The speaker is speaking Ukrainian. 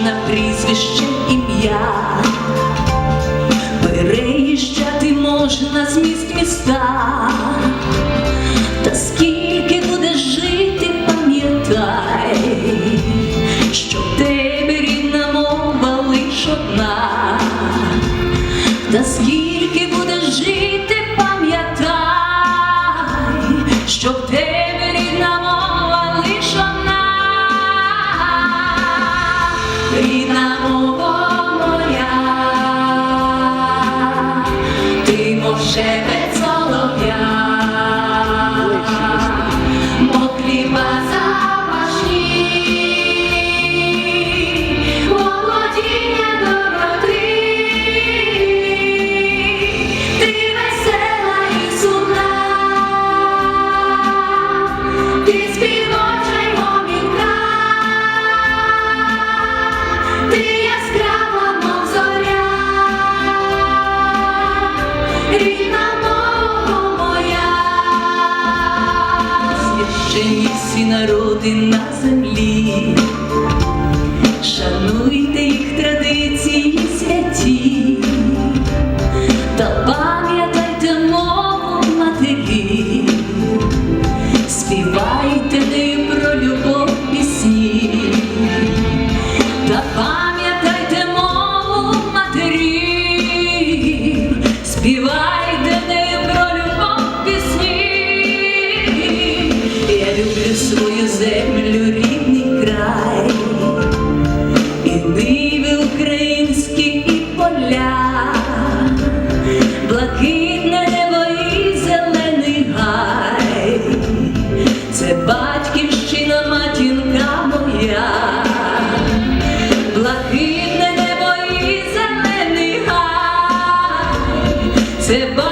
кожне прізвище ім'я. Переїжджати можна з міст міста, та скільки будеш жити, пам'ятай, що в тебе рідна мова лиш одна, та скільки будеш жити, священні всі народи на землі. моря, блакитне небо і зелений гай, це.